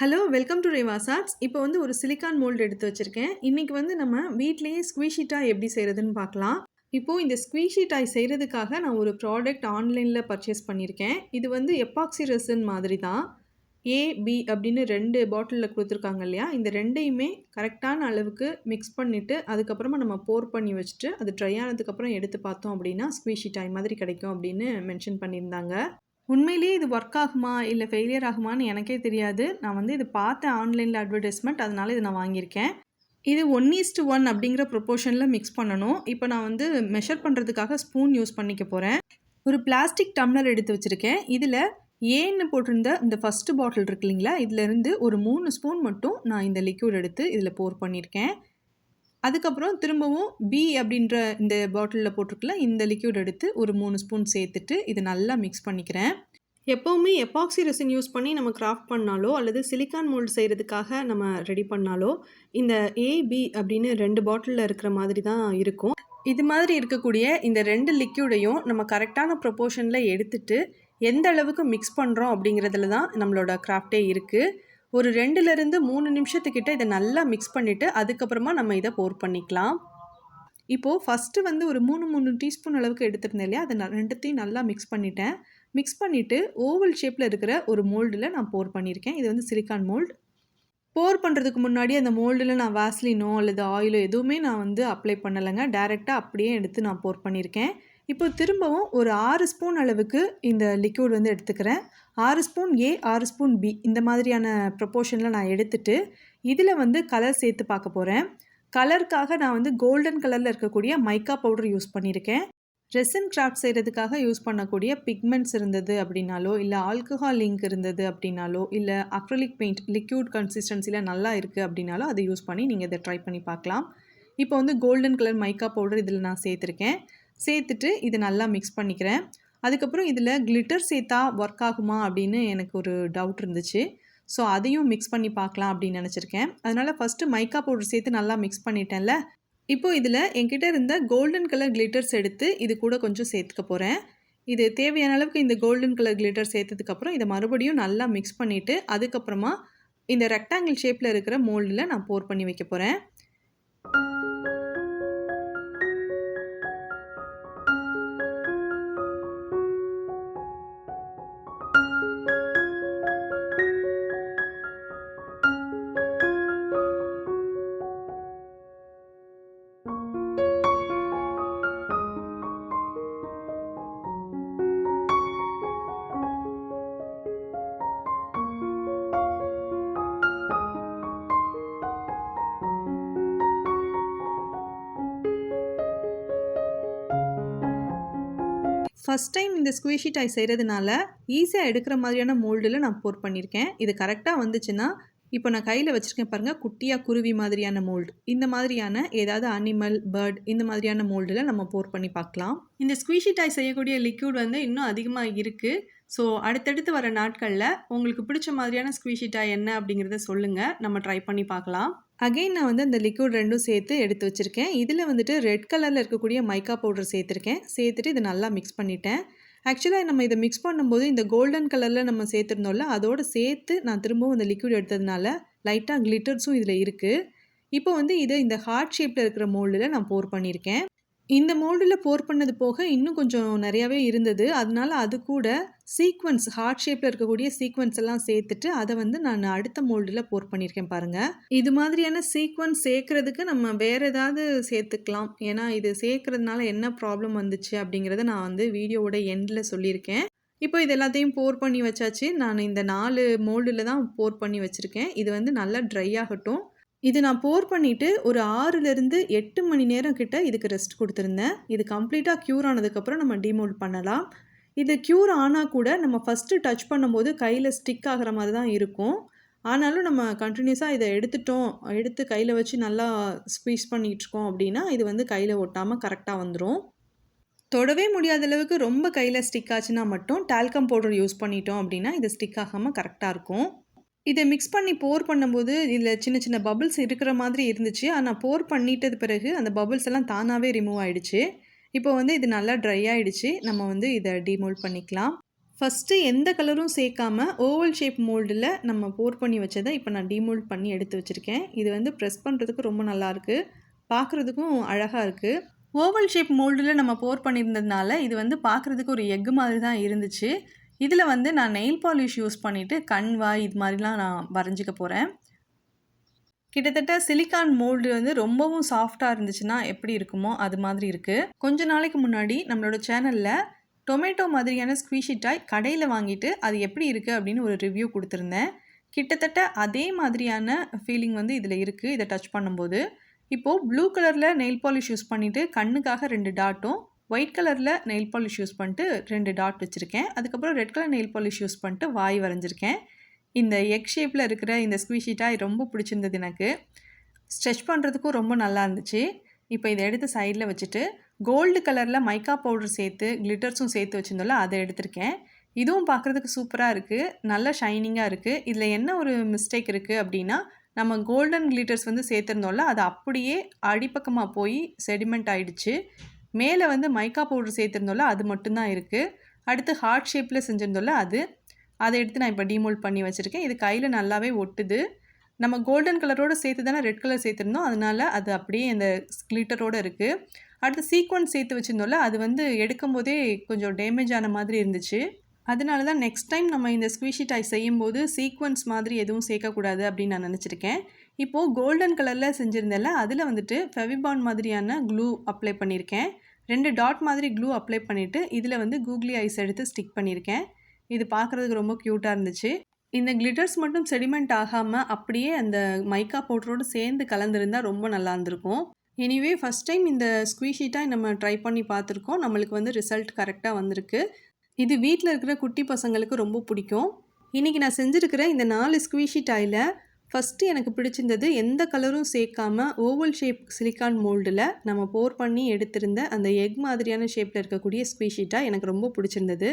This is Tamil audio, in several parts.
Hello welcome to Reva's arts இப்போ வந்து ஒரு சிலிக்கான் மோல்டு எடுத்து வச்சுருக்கேன். இன்றைக்கி வந்து நம்ம வீட்லேயே ஸ்குவீஷி டாய் எப்படி செய்கிறதுன்னு பார்க்கலாம். இப்போது இந்த ஸ்குவீஷி டாய் செய்கிறதுக்காக நான் ஒரு ப்ராடக்ட் ஆன்லைனில் பர்ச்சேஸ் பண்ணியிருக்கேன். இது வந்து எப்பாக்சி ரெசன் மாதிரி தான் ஏ பி அப்படின்னு ரெண்டு பாட்டிலில் கொடுத்துருக்காங்க இல்லையா? இந்த ரெண்டையுமே கரெக்டான அளவுக்கு மிக்ஸ் பண்ணிவிட்டு அதுக்கப்புறமா நம்ம போர் பண்ணி வச்சுட்டு அது ட்ரை ஆனதுக்கப்புறம் எடுத்து பார்த்தோம் அப்படின்னா ஸ்குவீஷி டாய் மாதிரி கிடைக்கும் அப்படின்னு மென்ஷன் பண்ணியிருந்தாங்க. உண்மையிலேயே இது ஒர்க் ஆகுமா? இல்லை ஃபெயிலியர் ஆகுமான்னு எனக்கே தெரியாது. நான் வந்து இது பார்த்தேன் ஆன்லைனில் அட்வர்டைஸ்மெண்ட் அதனால் இதை நான் வாங்கியிருக்கேன். இது ஒன் ஈஸ்ட் ஒன் அப்படிங்கிற ப்ரொப்போர்ஷனில் மிக்ஸ் பண்ணணும். இப்போ நான் வந்து மெஷர் பண்ணுறதுக்காக ஸ்பூன் யூஸ் பண்ணிக்க போகிறேன் ஒரு பிளாஸ்டிக் டம்ளர் எடுத்து வச்சுருக்கேன். இதில் ஏன்னு போட்டிருந்த இந்த ஃபஸ்ட்டு பாட்டில் இருக்கு இல்லைங்களா? இதிலேருந்து ஒரு மூணு ஸ்பூன் மட்டும் நான் இந்த லிக்யூட் எடுத்து இதில் போர் பண்ணியிருக்கேன். அதுக்கப்புறம் திரும்பவும் பி அப்படின்ற இந்த பாட்டிலில் போட்டிருக்கல இந்த லிக்யூட் எடுத்து ஒரு மூணு ஸ்பூன் சேர்த்துட்டு இது நல்லா மிக்ஸ் பண்ணிக்கிறேன். எப்போவுமே எப்பாக்சி ரெசின் யூஸ் பண்ணி நம்ம கிராஃப்ட் பண்ணாலோ அல்லது சிலிக்கான் மோல்டு செய்கிறதுக்காக நம்ம ரெடி பண்ணாலோ இந்த ஏபி அப்படின்னு ரெண்டு பாட்டிலில் இருக்கிற மாதிரி தான் இருக்கும். இது மாதிரி இருக்கக்கூடிய இந்த ரெண்டு லிக்யூடையும் நம்ம கரெக்டான ப்ரொப்போர்ஷனில் எடுத்துட்டு எந்த அளவுக்கு மிக்ஸ் பண்ணுறோம் அப்படிங்கிறதுல தான் நம்மளோட கிராஃப்டே இருக்குது ஒரு ரெண்டுலேருந்து மூணு நிமிஷத்துக்கிட்ட இதை நல்லா மிக்ஸ் பண்ணிவிட்டு அதுக்கப்புறமா நம்ம இதை போர் பண்ணிக்கலாம். இப்போது ஃபஸ்ட்டு வந்து ஒரு மூணு மூணு டீஸ்பூன் அளவுக்கு எடுத்துருந்தேன் இல்லையா? அதை நான் ரெண்டுத்தையும் நல்லா மிக்ஸ் பண்ணிட்டேன். மிக்ஸ் பண்ணிவிட்டு ஓவல் ஷேப்பில் இருக்கிற ஒரு மோல்டில் நான் போர் பண்ணியிருக்கேன். இது வந்து சிலிக்கான் மோல்டு போர் பண்ணுறதுக்கு முன்னாடி அந்த மோல்டில் நான் வாஸ்லினோ அல்லது ஆயிலோ எதுவுமே நான் வந்து அப்ளை பண்ணலைங்க. டேரெக்டாக அப்படியே எடுத்து நான் போர் பண்ணியிருக்கேன். இப்போ திரும்பவும் ஒரு ஆறு ஸ்பூன் அளவுக்கு இந்த லிக்யூட் வந்து எடுத்துக்கிறேன். ஆறு ஸ்பூன் ஏ ஆறு ஸ்பூன் பி இந்த மாதிரியான ப்ரொப்போர்ஷனில் நான் எடுத்துட்டு இதில் வந்து கலர் சேர்த்து பார்க்க போகிறேன் கலருக்காக நான் வந்து கோல்டன் கலரில் இருக்கக்கூடிய மைக்கா பவுடர் யூஸ் பண்ணியிருக்கேன். ரெசன் கிராஃப்ட் செய்கிறதுக்காக யூஸ் பண்ணக்கூடிய பிக்மெண்ட்ஸ் இருந்தது அப்படின்னாலோ இல்லை ஆல்கஹால் லிங்க் இருந்தது அப்படின்னாலோ இல்லை அக்ரலிக் பெயிண்ட் லிக்யூட் கன்சிஸ்டன்சியில் நல்லா இருக்குது அப்படின்னாலோ அதை யூஸ் பண்ணி நீங்கள் இதை ட்ரை பண்ணி பார்க்கலாம். இப்போ வந்து கோல்டன் கலர் மைக்கா பவுடர் இதில் நான் சேர்த்துருக்கேன். சேர்த்துட்டு இதை நல்லா மிக்ஸ் பண்ணிக்கிறேன். அதுக்கப்புறம் இதில் கிளிட்டர் சேர்த்தா ஒர்க் ஆகுமா அப்படின்னு எனக்கு ஒரு டவுட் இருந்துச்சு. ஸோ அதையும் மிக்ஸ் பண்ணி பார்க்கலாம் அப்படின்னு நினச்சிருக்கேன். அதனால் ஃபஸ்ட்டு மைக்கா பவுடர் சேர்த்து நல்லா மிக்ஸ் பண்ணிட்டேன்ல. இப்போ இதில் என்கிட்ட இருந்த கோல்டன் கலர் கிளிட்டர்ஸ் எடுத்து இது கூட கொஞ்சம் சேர்த்துக்க போகிறேன் இது தேவையான அளவுக்கு இந்த கோல்டன் கலர் கிளிட்டர் சேர்த்ததுக்கப்புறம் இதை மறுபடியும் நல்லா மிக்ஸ் பண்ணிவிட்டு அதுக்கப்புறமா இந்த ரெக்டாங்கிள் ஷேப்பில் இருக்கிற மோல்டில் நான் போர் பண்ணி வைக்க போகிறேன் ஃபஸ்ட் டைம் இந்த ஸ்குவீஷி டாய் செய்கிறதுனால ஈஸியாக எடுக்கிற மாதிரியான மோல்டில் நான் போர் பண்ணியிருக்கேன் இது கரெக்டாக வந்துச்சுன்னா இப்போ நான் கையில் வச்சுருக்கேன் பாருங்கள் குட்டியாக குருவி மாதிரியான மோல்டு இந்த மாதிரியான ஏதாவது அனிமல் பேர்ட் இந்த மாதிரியான மோல்டில் நம்ம போர் பண்ணி பார்க்கலாம். இந்த ஸ்குவீஷி டாய் செய்யக்கூடிய லிக்யூட் வந்து இன்னும் அதிகமாக இருக்குது ஸோ அடுத்தடுத்து வர நாட்களில் உங்களுக்கு பிடிச்ச மாதிரியான ஸ்குவீஷி டாய் என்ன அப்படிங்கிறத சொல்லுங்கள் நம்ம ட்ரை பண்ணி பார்க்கலாம். அகெயின் நான் வந்து அந்த லிக்யூட் ரெண்டும் சேர்த்து எடுத்து வச்சுருக்கேன். இதில் வந்துட்டு ரெட் கலரில் இருக்கக்கூடிய மைக்கா பவுடர் சேர்த்துருக்கேன். சேர்த்துட்டு இதை நல்லா மிக்ஸ் பண்ணிட்டேன். ஆக்சுவலாக நம்ம இதை மிக்ஸ் பண்ணும்போது இந்த கோல்டன் கலரில் நம்ம சேர்த்துருந்தோம்ல அதோடு சேர்த்து நான் திரும்பவும் இந்த லிக்விட் எடுத்ததுனால லைட்டாக கிளிட்டர்ஸும் இதில் இருக்குது இப்போ வந்து இதை இந்த ஹார்ட் ஷேப்பில் இருக்கிற மோல்டில் நான் போர் பண்ணியிருக்கேன். இந்த மோல்டில் போர் பண்ணது போக இன்னும் கொஞ்சம் நிறையாவே இருந்தது. அதனால அது கூட சீக்வன்ஸ் ஹார்ட் ஷேப்பில் இருக்கக்கூடிய சீக்வன்ஸ் எல்லாம் சேர்த்துட்டு அதை வந்து நான் அடுத்த மோல்டில் போர் பண்ணியிருக்கேன் பாருங்கள் இது மாதிரியான சீக்வன்ஸ் சேர்க்குறதுக்கு நம்ம வேறு ஏதாவது சேர்த்துக்கலாம். ஏன்னா இது சேர்க்குறதுனால என்ன ப்ராப்ளம் வந்துச்சு அப்படிங்கிறத நான் வந்து வீடியோவோட எண்டில் சொல்லியிருக்கேன். இப்போ இது எல்லாத்தையும் போர் பண்ணி வச்சாச்சு. நான் இந்த நாலு மோல்டில் தான் போர் பண்ணி வச்சுருக்கேன். இது வந்து நல்லா ட்ரை ஆகட்டும். இது நான் போர் பண்ணிவிட்டு ஒரு ஆறுலேருந்து எட்டு மணி நேரம் கிட்ட இதுக்கு ரெஸ்ட் கொடுத்துருந்தேன். இது கம்ப்ளீட்டாக க்யூர் ஆனதுக்கப்புறம் நம்ம டிமோல்ட் பண்ணலாம். இது க்யூர் ஆனால் கூட நம்ம ஃபஸ்ட்டு டச் பண்ணும்போது கையில் ஸ்டிக் ஆகிற மாதிரி தான் இருக்கும். ஆனாலும் நம்ம கண்டினியூஸாக இதை எடுத்துட்டோம் எடுத்து கையில் வச்சு நல்லா ஸ்பீஸ் பண்ணிகிட்ருக்கோம் அப்படின்னா இது வந்து கையில் ஒட்டாமல் கரெக்டாக வந்துடும் தொடவே முடியாத அளவுக்கு ரொம்ப கையில் ஸ்டிக் ஆச்சுன்னா மட்டும் டால்கம் பவுடர் யூஸ் பண்ணிட்டோம் அப்படின்னா இது ஸ்டிக் ஆகாமல் கரெக்டாக இருக்கும். இதை மிக்ஸ் பண்ணி போர் பண்ணும்போது இதில் சின்ன சின்ன பபுள்ஸ் இருக்கிற மாதிரி இருந்துச்சு. ஆனால் போர் பண்ணிட்டது பிறகு அந்த பபுள்ஸ் எல்லாம் தானாகவே ரிமூவ் ஆகிடுச்சு இப்போ வந்து இது நல்லா ட்ரை ஆகிடுச்சு நம்ம வந்து இதை டிமோல்ட் பண்ணிக்கலாம். ஃபஸ்ட்டு எந்த கலரும் சேர்க்காம ஓவல் ஷேப் மோல்டில் நம்ம போர் பண்ணி வச்சதை இப்போ நான் டீமோல்ட் பண்ணி எடுத்து வச்சுருக்கேன். இது வந்து ப்ரெஸ் பண்ணுறதுக்கு ரொம்ப நல்லாயிருக்கு பார்க்குறதுக்கும் அழகாக இருக்குது ஓவல் ஷேப் மோல்டில் நம்ம போர் பண்ணியிருந்ததுனால இது வந்து பார்க்குறதுக்கு ஒரு எக்கு மாதிரி தான் இருந்துச்சு. இதில் வந்து நான் நெயில் பாலிஷ் யூஸ் பண்ணிவிட்டு கண் வாய் இது மாதிரிலாம் நான் வரைஞ்சிக்க போகிறேன் கிட்டத்தட்ட சிலிக்கான் மோல்டு வந்து ரொம்பவும் சாஃப்டாக இருந்துச்சுன்னா எப்படி இருக்குமோ அது மாதிரி இருக்குது கொஞ்ச நாளைக்கு முன்னாடி நம்மளோட சேனலில் டொமேட்டோ மாதிரியான ஸ்குவீஷிட்டாய் கடையில் வாங்கிட்டு அது எப்படி இருக்குது அப்படின்னு ஒரு ரிவ்யூ கொடுத்துருந்தேன். கிட்டத்தட்ட அதே மாதிரியான ஃபீலிங் வந்து இதில் இருக்குது இதை டச் பண்ணும்போது. இப்போது ப்ளூ கலரில் நெயில் பாலிஷ் யூஸ் பண்ணிவிட்டு கண்ணுக்காக ரெண்டு டாட்டும் ஒயிட் கலரில் நெயில் பாலிஷ் யூஸ் பண்ணிட்டு ரெண்டு டாட் வச்சுருக்கேன். அதுக்கப்புறம் red colour nail polish use பண்ணிட்டு வாய் வரைஞ்சிருக்கேன். இந்த எக் ஷேப்பில் இருக்கிற இந்த ஸ்குவீஷீட்டாக ரொம்ப பிடிச்சிருந்தது எனக்கு. ஸ்ட்ரெச் பண்ணுறதுக்கும் ரொம்ப நல்லா இருந்துச்சு. இப்போ இதை எடுத்து சைடில் வச்சுட்டு கோல்டு கலரில் மைக்கா பவுடர் சேர்த்து கிளிட்டர்ஸும் சேர்த்து வச்சுருந்தோம்ல அதை எடுத்திருக்கேன். இதுவும் பார்க்குறதுக்கு சூப்பராக இருக்குது நல்ல ஷைனிங்காக இருக்குது இதில் என்ன ஒரு மிஸ்டேக் இருக்குது அப்படின்னா நம்ம கோல்டன் கிளிட்டர்ஸ் வந்து சேர்த்துருந்தோம்ல அது அப்படியே அடிப்பக்கமாக போய் செடிமெண்ட் ஆகிடுச்சு மேலே வந்து மைக்கா பவுடர் சேர்த்துருந்தோம்ல அது மட்டும்தான் இருக்குது அடுத்து ஹார்ட் ஷேப்பில் செஞ்சுருந்தோம்ல அது அதை எடுத்து நான் இப்போ டிமோல்ட் பண்ணி வச்சுருக்கேன். இது கையில் நல்லாவே ஒட்டுது. நம்ம கோல்டன் கலரோடு சேர்த்து தானே ரெட் கலர் சேர்த்துருந்தோம். அதனால் அது அப்படியே அந்த ஸ்கிளிட்டரோடு இருக்குது அடுத்து சீக்வன்ஸ் சேர்த்து வச்சுருந்தோம்ல அது வந்து எடுக்கும் போதே கொஞ்சம் டேமேஜ் ஆன மாதிரி இருந்துச்சு. அதனால தான் நெக்ஸ்ட் டைம் நம்ம இந்த ஸ்குவீஷி டாய் செய்யும்போது சீக்வன்ஸ் மாதிரி எதுவும் சேர்க்கக்கூடாது அப்படின்னு நான் நினச்சிருக்கேன். இப்போது கோல்டன் கலரில் செஞ்சுருந்தேன்ல அதில் வந்துட்டு ஃபெவிபான் மாதிரியான க்ளூ அப்ளை பண்ணியிருக்கேன் ரெண்டு டாட் மாதிரி க்ளூ அப்ளை பண்ணிவிட்டு இதில் வந்து கூகுளி ஐஸ் எடுத்து ஸ்டிக் பண்ணியிருக்கேன் இது பார்க்குறதுக்கு ரொம்ப க்யூட்டாக இருந்துச்சு. இந்த கிளிட்டர்ஸ் மட்டும் செடிமெண்ட் ஆகாமல் அப்படியே அந்த மைக்கா பவுடரோடு சேர்ந்து கலந்துருந்தால் ரொம்ப நல்லா இருந்திருக்கும். எனிவே ஃபஸ்ட் டைம் இந்த ஸ்குவீஷீட்டாக நம்ம ட்ரை பண்ணி பார்த்துருக்கோம். நம்மளுக்கு வந்து ரிசல்ட் கரெக்டாக வந்திருக்கு. இது வீட்டில் இருக்கிற குட்டி பசங்களுக்கு ரொம்ப பிடிக்கும். இன்றைக்கி நான் செஞ்சுருக்கிற இந்த நாலு ஸ்குவீஷி டாயில் ஃபஸ்ட்டு எனக்கு பிடிச்சிருந்தது எந்த கலரும் சேர்க்காம ஓவல் ஷேப் சிலிக்கான் மோல்டில் நம்ம போர் பண்ணி எடுத்திருந்த அந்த எக் மாதிரியான ஷேப்பில் இருக்கக்கூடிய ஸ்குவீஷீட்டாக எனக்கு ரொம்ப பிடிச்சிருந்தது.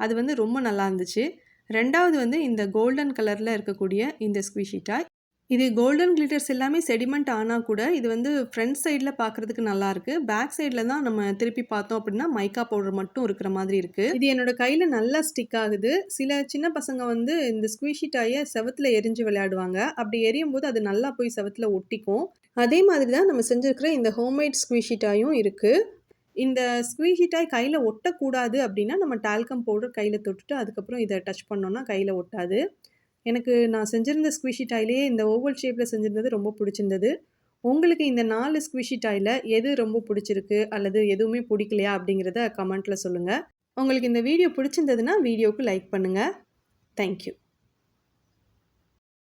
அது வந்து ரொம்ப நல்லா இருந்துச்சு. ரெண்டாவது வந்து இந்த கோல்டன் கலரில் இருக்கக்கூடிய இந்த ஸ்குவீஷீட்டாய் இது கோல்டன் கிளிட்டர்ஸ் எல்லாமே செடிமெண்ட் ஆனால் கூட இது வந்து ஃப்ரண்ட் சைடில் பார்க்குறதுக்கு நல்லாயிருக்கு பேக் சைடில் தான் நம்ம திருப்பி பார்த்தோம் அப்படின்னா மைக்கா பவுடர் மட்டும் இருக்கிற மாதிரி இருக்குது இது என்னோட கையில் நல்லா ஸ்டிக் ஆகுது. சில சின்ன பசங்க வந்து இந்த ஸ்குவீஷிட்டாயை செவத்தில் எரிஞ்சு விளையாடுவாங்க. அப்படி எரியும் போது அது நல்லா போய் செவத்தில் ஒட்டிக்கும். அதே மாதிரி தான் நம்ம செஞ்சுருக்கிற இந்த ஹோம்மேட் ஸ்குவீஷிட்டாயும் இருக்குது இந்த ஸ்குவீஹிட்டாய் கையில் ஒட்டக்கூடாது அப்படின்னா நம்ம டால்கம் பவுடர் கையில் தொட்டுட்டு அதுக்கப்புறம் இதை டச் பண்ணோன்னா கையில் ஒட்டாது. எனக்கு நான் செஞ்சுருந்த ஸ்குவிஷி டாயிலே இந்த ஓவல் ஷேப்பில் செஞ்சுருந்தது ரொம்ப பிடிச்சிருந்தது. உங்களுக்கு இந்த நாலு ஸ்குவிஷி டாயில் எது ரொம்ப பிடிச்சிருக்கு அல்லது எதுவுமே பிடிக்கலையா அப்படிங்கிறத கமெண்ட்டில் சொல்லுங்கள் உங்களுக்கு இந்த வீடியோ பிடிச்சிருந்ததுன்னா வீடியோவுக்கு லைக் பண்ணுங்கள் தேங்க்யூ